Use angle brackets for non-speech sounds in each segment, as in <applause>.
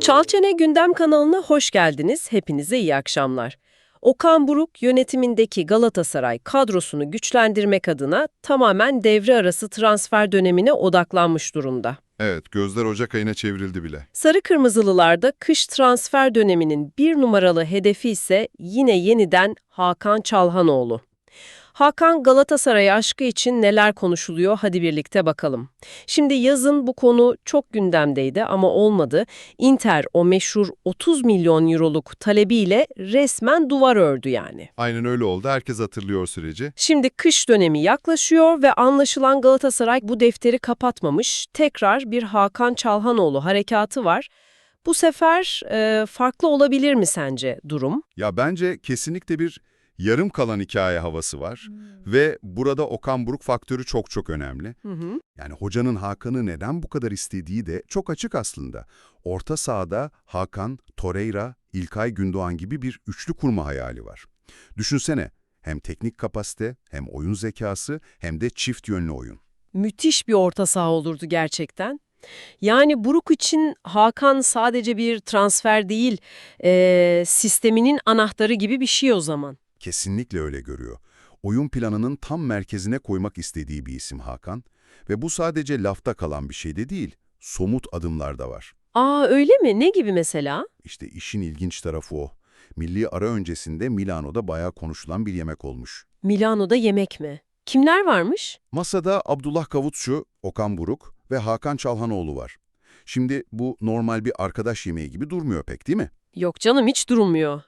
Çalçene Gündem kanalına hoş geldiniz. Hepinize iyi akşamlar. Okan Buruk yönetimindeki Galatasaray kadrosunu güçlendirmek adına tamamen devre arası transfer dönemine odaklanmış durumda. Evet, gözler Ocak ayına çevrildi bile. Sarı Kırmızılılarda kış transfer döneminin bir numaralı hedefi ise yine yeniden Hakan Çalhanoğlu. Hakan Galatasaray aşkı için neler konuşuluyor hadi birlikte bakalım. Şimdi yazın bu konu çok gündemdeydi ama olmadı. Inter o meşhur 30 milyon euroluk talebiyle resmen duvar ördü yani. Aynen öyle oldu. Herkes hatırlıyor süreci. Şimdi kış dönemi yaklaşıyor ve anlaşılan Galatasaray bu defteri kapatmamış. Tekrar bir Hakan Çalhanoğlu harekatı var. Bu sefer e, farklı olabilir mi sence durum? Ya bence kesinlikle bir yarım kalan hikaye havası var. Ve burada Okan Buruk faktörü çok çok önemli. Hı hı. Yani hocanın Hakan'ı neden bu kadar istediği de çok açık aslında. Orta sahada Hakan, Torreira, İlkay Gündoğan gibi bir üçlü kurma hayali var. Düşünsene, hem teknik kapasite, hem oyun zekası, hem de çift yönlü oyun. Müthiş bir orta saha olurdu gerçekten. Yani Buruk için Hakan sadece bir transfer değil, e, sisteminin anahtarı gibi bir şey o zaman. Kesinlikle öyle görüyor. Oyun planının tam merkezine koymak istediği bir isim Hakan. Ve bu sadece lafta kalan bir şey de değil, somut adımlar da var. Aa öyle mi? Ne gibi mesela? İşte işin ilginç tarafı o. Milli ara öncesinde Milano'da bayağı konuşulan bir yemek olmuş. Milano'da yemek mi? Kimler varmış? Masada Abdullah Kavutçu, Okan Buruk ve Hakan Çalhanoğlu var. Şimdi bu normal bir arkadaş yemeği gibi durmuyor pek değil mi? Yok canım hiç durmuyor.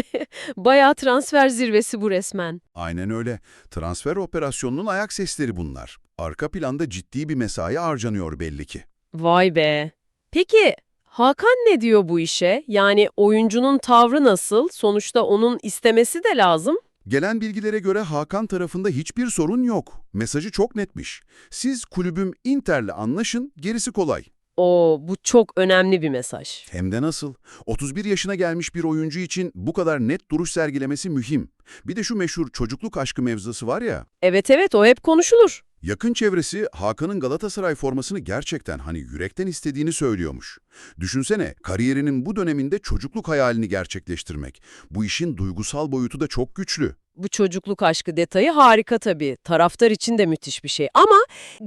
<laughs> Bayağı transfer zirvesi bu resmen. Aynen öyle. Transfer operasyonunun ayak sesleri bunlar. Arka planda ciddi bir mesai harcanıyor belli ki. Vay be. Peki Hakan ne diyor bu işe? Yani oyuncunun tavrı nasıl? Sonuçta onun istemesi de lazım. Gelen bilgilere göre Hakan tarafında hiçbir sorun yok. Mesajı çok netmiş. Siz kulübüm Inter'le anlaşın, gerisi kolay. Oo, bu çok önemli bir mesaj. Hem de nasıl? 31 yaşına gelmiş bir oyuncu için bu kadar net duruş sergilemesi mühim. Bir de şu meşhur çocukluk aşkı mevzusu var ya. Evet evet o hep konuşulur. Yakın çevresi Hakan'ın Galatasaray formasını gerçekten hani yürekten istediğini söylüyormuş. Düşünsene kariyerinin bu döneminde çocukluk hayalini gerçekleştirmek. Bu işin duygusal boyutu da çok güçlü. Bu çocukluk aşkı detayı harika tabii. Taraftar için de müthiş bir şey. Ama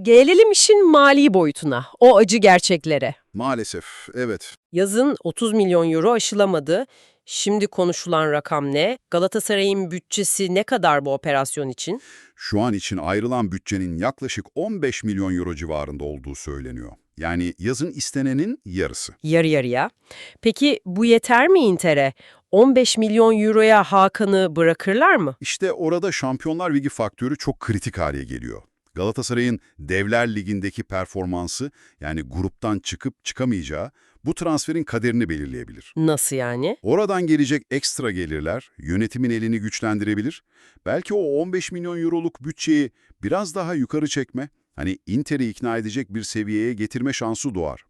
gelelim işin mali boyutuna, o acı gerçeklere. Maalesef, evet. Yazın 30 milyon euro aşılamadı. Şimdi konuşulan rakam ne? Galatasaray'ın bütçesi ne kadar bu operasyon için? Şu an için ayrılan bütçenin yaklaşık 15 milyon euro civarında olduğu söyleniyor. Yani yazın istenenin yarısı. Yarı yarıya. Peki bu yeter mi Inter'e? 15 milyon euroya Hakan'ı bırakırlar mı? İşte orada Şampiyonlar Ligi faktörü çok kritik hale geliyor. Galatasaray'ın Devler Ligi'ndeki performansı yani gruptan çıkıp çıkamayacağı bu transferin kaderini belirleyebilir. Nasıl yani? Oradan gelecek ekstra gelirler yönetimin elini güçlendirebilir. Belki o 15 milyon euroluk bütçeyi biraz daha yukarı çekme, hani Inter'i ikna edecek bir seviyeye getirme şansı doğar.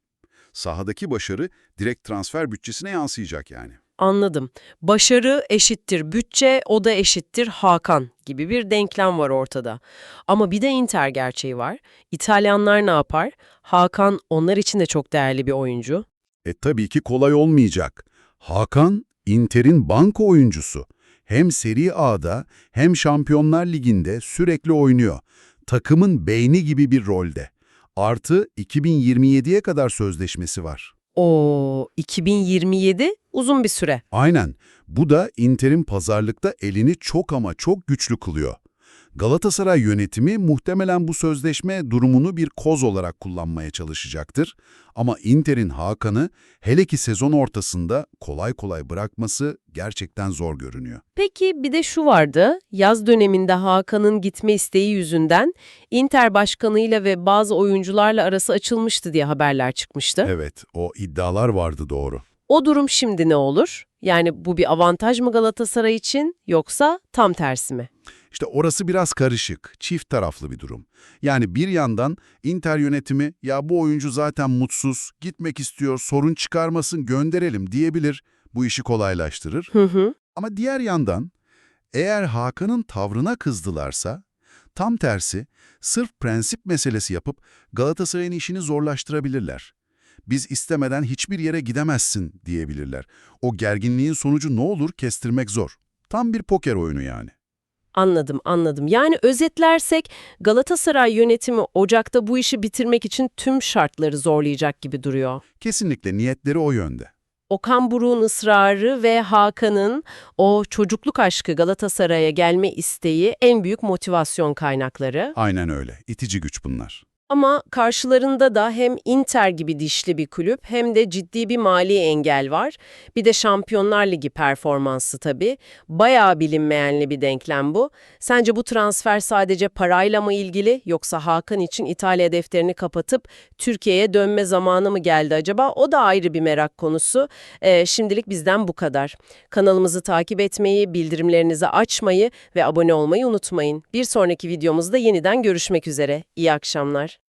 Sahadaki başarı direkt transfer bütçesine yansıyacak yani. Anladım. Başarı eşittir bütçe, o da eşittir Hakan gibi bir denklem var ortada. Ama bir de Inter gerçeği var. İtalyanlar ne yapar? Hakan onlar için de çok değerli bir oyuncu. E tabii ki kolay olmayacak. Hakan, Inter'in banko oyuncusu. Hem Serie A'da hem Şampiyonlar Ligi'nde sürekli oynuyor. Takımın beyni gibi bir rolde. Artı 2027'ye kadar sözleşmesi var. O 2027 uzun bir süre. Aynen. Bu da Inter'in pazarlıkta elini çok ama çok güçlü kılıyor. Galatasaray yönetimi muhtemelen bu sözleşme durumunu bir koz olarak kullanmaya çalışacaktır. Ama Inter'in Hakan'ı hele ki sezon ortasında kolay kolay bırakması gerçekten zor görünüyor. Peki bir de şu vardı. Yaz döneminde Hakan'ın gitme isteği yüzünden Inter başkanıyla ve bazı oyuncularla arası açılmıştı diye haberler çıkmıştı. Evet, o iddialar vardı doğru. O durum şimdi ne olur? Yani bu bir avantaj mı Galatasaray için yoksa tam tersi mi? İşte orası biraz karışık, çift taraflı bir durum. Yani bir yandan Inter yönetimi ya bu oyuncu zaten mutsuz, gitmek istiyor, sorun çıkarmasın gönderelim diyebilir. Bu işi kolaylaştırır. Hı hı. Ama diğer yandan eğer Hakan'ın tavrına kızdılarsa Tam tersi, sırf prensip meselesi yapıp Galatasaray'ın işini zorlaştırabilirler. Biz istemeden hiçbir yere gidemezsin diyebilirler. O gerginliğin sonucu ne olur kestirmek zor. Tam bir poker oyunu yani. Anladım, anladım. Yani özetlersek Galatasaray yönetimi Ocak'ta bu işi bitirmek için tüm şartları zorlayacak gibi duruyor. Kesinlikle niyetleri o yönde. Okan Buruk'un ısrarı ve Hakan'ın o çocukluk aşkı Galatasaray'a gelme isteği en büyük motivasyon kaynakları. Aynen öyle. İtici güç bunlar. Ama karşılarında da hem Inter gibi dişli bir kulüp hem de ciddi bir mali engel var. Bir de Şampiyonlar Ligi performansı tabii. Bayağı bilinmeyenli bir denklem bu. Sence bu transfer sadece parayla mı ilgili yoksa Hakan için İtalya defterini kapatıp Türkiye'ye dönme zamanı mı geldi acaba? O da ayrı bir merak konusu. Ee, şimdilik bizden bu kadar. Kanalımızı takip etmeyi, bildirimlerinizi açmayı ve abone olmayı unutmayın. Bir sonraki videomuzda yeniden görüşmek üzere. İyi akşamlar.